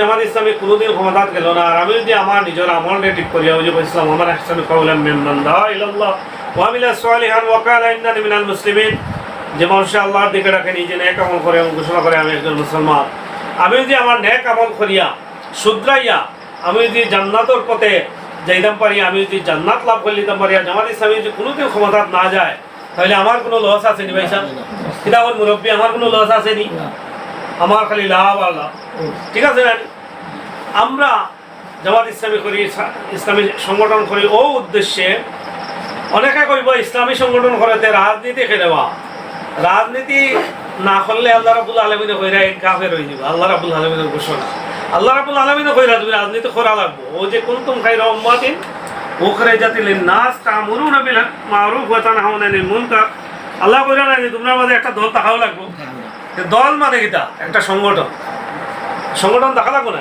জামাত ইসলামী কোনোদিন ক্ষমতাত গেল না। আর আমি যদি আমার নিজের আমল ঠিক করি ওই যে ইসলাম আমার ইসলামী কাউলাম মেম্মান দা ইলাল্লাহ ওয়ামিলা ওয়াকালা ইন্নানি মিনাল মুসলিমিন যে মানুষ আল্লাহর দিকে ডাকে নিজে নেক আমল করে এবং ঘোষণা করে আমি একজন মুসলমান। আমি যদি আমার নেক আমল করিয়া শুদ্রাইয়া আমি যদি জান্নাতর পথে যাইতাম পারি আমি যদি জান্নাত লাভ করে নিতাম পারি আর জামাত ইসলামী যদি কোনোদিন ক্ষমতাত না যায় তাহলে আমার কোনো লস আছে নি ভাই সাহেব? কিতাবর মুরব্বী আমার কোনো লস আছে নি। আমার খালি লাভ আর লাভ। ঠিক আছে? আমরা জামাত ইসলামী করি ইসলামী সংগঠন করি ও উদ্দেশ্যে অনেকে কইব ইসলামী সংগঠন করতে রাজনীতি খেলেবা রাজনীতি না করলে আল্লাহ রাবুল আলমিনে কইরা কাফের হয়ে যাব। আল্লাহ রাবুল আলমিনের ঘোষণা। আল্লাহ রাবুল আলমিনে কইরা তুমি রাজনীতি করা লাগবো। ও যে কোন তুম খাই খাইরা উম্মাতিন উখরাজাতি লিন-নাস তা'মুরুনা বিল মারুফ ওয়া তানহাউনা আনিল মুনকার। আল্লাহ কইরা না যে তোমরা মাঝে একটা দল থাকাও লাগবো। তো দল মানে কিটা একটা সংগঠন। সংগঠন দেখা লাগবো না?